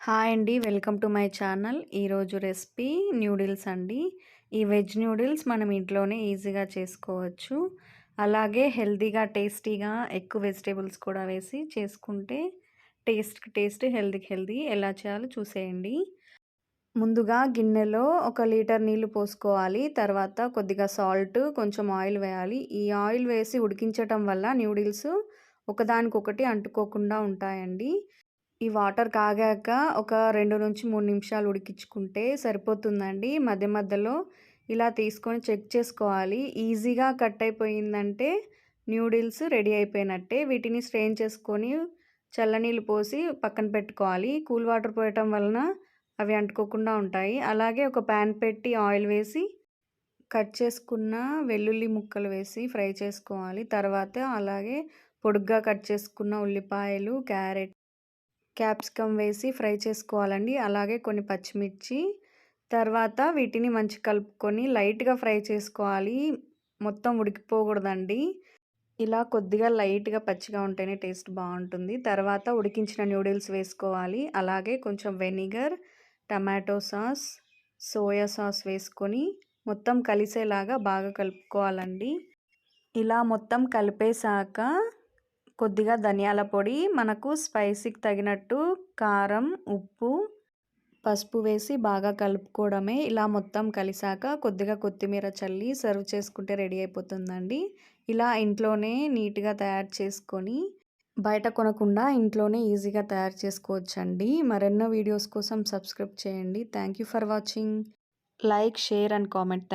Hi అండి. Welcome to my channel. ఈరోజు recipe noodles అండి. ఈ వెజ్ న్యూడిల్స్ మనం ఇంట్లోనే ఈజీగా చేసుకోవచ్చు. అలాగే హెల్తీగా టేస్టీగా ఎక్కువ వెజిటేబుల్స్ కూడా వేసి చేసుకుంటే టేస్ట్ టేస్ట్ హెల్తీకి హెల్తీ. ఎలా చేయాలో చూసేయండి. ముందుగా గిన్నెలో ఒక లీటర్ నీళ్ళు పోసుకోవాలి. తర్వాత కొద్దిగా సాల్ట్ కొంచెం ఆయిల్ వేయాలి. ఈ ఆయిల్ వేసి ఉడికించటం వల్ల న్యూడిల్స్ ఒకదానికొకటి అంటుకోకుండా ఉంటాయండి. ఈ వాటర్ కాగాక ఒక రెండు నుంచి మూడు నిమిషాలు ఉడికించుకుంటే సరిపోతుందండి. మధ్య మధ్యలో ఇలా తీసుకొని చెక్ చేసుకోవాలి. ఈజీగా కట్ అయిపోయిందంటే న్యూడిల్స్ రెడీ అయిపోయినట్టే. వీటిని స్ట్రెయిన్ చేసుకొని చల్లనీళ్ళు పోసి పక్కన పెట్టుకోవాలి. కూల్ వాటర్ పోయటం వలన అవి అంటుకోకుండా ఉంటాయి. అలాగే ఒక ప్యాన్ పెట్టి ఆయిల్ వేసి కట్ చేసుకున్న వెల్లుల్లి ముక్కలు వేసి ఫ్రై చేసుకోవాలి. తర్వాత అలాగే పొడుగ్గా కట్ చేసుకున్న ఉల్లిపాయలు క్యారెట్ క్యాప్సికమ్ వేసి ఫ్రై చేసుకోవాలండి. అలాగే కొన్ని పచ్చిమిర్చి తర్వాత వీటిని మంచి కలుపుకొని లైట్గా ఫ్రై చేసుకోవాలి. మొత్తం ఉడికిపోకూడదండి. ఇలా కొద్దిగా లైట్గా పచ్చిగా ఉంటేనే టేస్ట్ బాగుంటుంది. తర్వాత ఉడికించిన న్యూడిల్స్ వేసుకోవాలి. అలాగే కొంచెం vinegar tomato sauce soya sauce వేసుకొని మొత్తం కలిసేలాగా బాగా కలుపుకోవాలండి. ఇలా మొత్తం కలిపేశాక కొద్దిగా ధనియాల పొడి మనకు స్పైసీకి తగినట్టు కారం ఉప్పు పసుపు వేసి బాగా కలుపుకోవడమే. ఇలా మొత్తం కలిసాక కొద్దిగా కొత్తిమీర చల్లి సర్వ్ చేసుకుంటే రెడీ అయిపోతుందండి. ఇలా ఇంట్లోనే నీట్గా తయారు చేసుకొని బయట కొనకుండా ఇంట్లోనే ఈజీగా తయారు చేసుకోవచ్చండి. మరెన్నో వీడియోస్ కోసం సబ్స్క్రైబ్ చేయండి. Thank you for watching. Like share and comment.